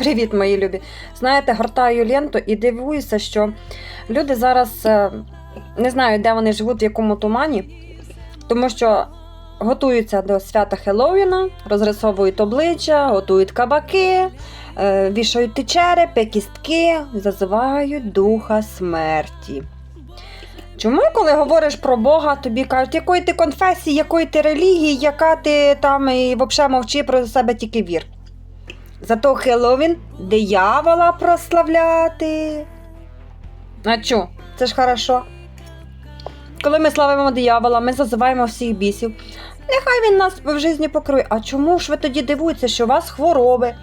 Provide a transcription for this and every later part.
Привіт, мої любі. Знаєте, гортаю ленту і дивуюся, що люди зараз е, не знають, де вони живуть, в якому тумані, тому що готуються до свята Хеллоуіна, розрисовують обличчя, готують кабаки, е, вішають черепи, кістки, зазивають духа смерті. Чому, коли говориш про Бога, тобі кажуть, якої ти конфесії, якої ти релігії, яка ти там і взагалі мовчи про себе тільки вір. Зато Хеллоуін диявола прославляти. А чо? Це ж хорошо. Коли ми славимо диявола, ми зазиваємо всіх бісів. Нехай він нас в житті покрує. А чому ж ви тоді дивуєтеся, що у вас хвороби,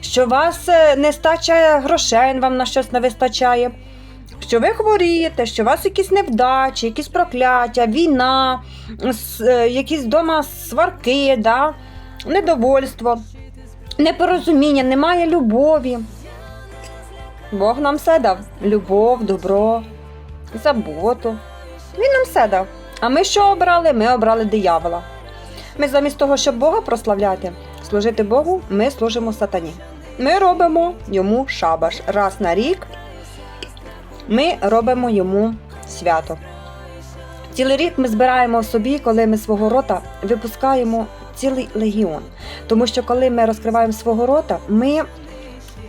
що у вас е, нестача грошей, вам на щось не вистачає, що ви хворієте, що у вас якісь невдачі, якісь прокляття, війна, е, якісь вдома сварки, да? недовольство непорозуміння, немає любові. Бог нам все дав любов, добро, заботу. Він нам все дав. А ми що обрали? Ми обрали диявола. Ми замість того, щоб Бога прославляти, служити Богу, ми служимо сатані. Ми робимо йому шабаш. Раз на рік ми робимо йому свято. Цілий рік ми збираємо собі, коли ми свого рота випускаємо цілий легіон. Тому що коли ми розкриваємо свого рота, ми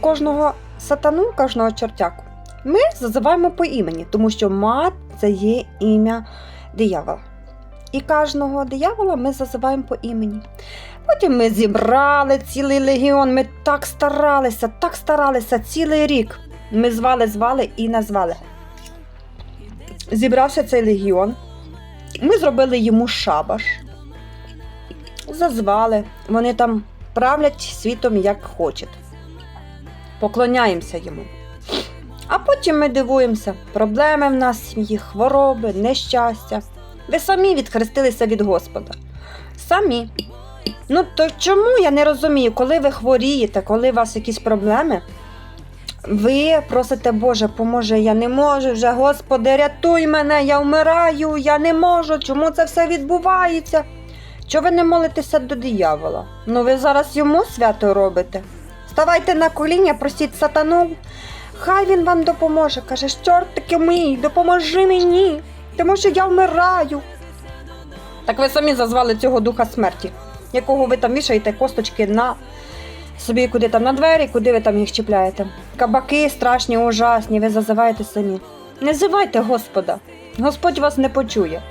кожного сатану, кожного чортяку, ми зазиваємо по імені, тому що мат це є ім'я диявола. І кожного диявола ми зазиваємо по імені. Потім ми зібрали цілий легіон, ми так старалися, так старалися цілий рік. Ми звали, звали і назвали. Зібрався цей легіон. Ми зробили йому шабаш зазвали, вони там правлять світом як хочуть. Поклоняємося йому. А потім ми дивуємося, проблеми в нас сім'ї, хвороби, нещастя. Ви самі відхрестилися від Господа. Самі. Ну то чому я не розумію, коли ви хворієте, коли у вас якісь проблеми, ви просите, Боже, поможе, я не можу вже, Господи, рятуй мене, я вмираю, я не можу, чому це все відбувається? Що ви не молитеся до диявола? Ну ви зараз йому свято робите. Ставайте на коління, просіть сатану. Хай він вам допоможе. Каже, чортики мій, допоможи мені, тому що я вмираю. Так ви самі зазвали цього духа смерті, якого ви там вішаєте косточки на собі, куди там на двері, куди ви там їх чіпляєте. Кабаки страшні, ужасні, ви зазиваєте самі. Не зивайте Господа, Господь вас не почує.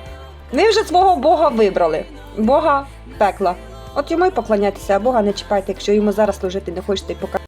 Ви вже свого Бога вибрали. Бога пекла. От йому й поклоняйтеся, а Бога не чіпайте, якщо йому зараз служити не хочете і пока.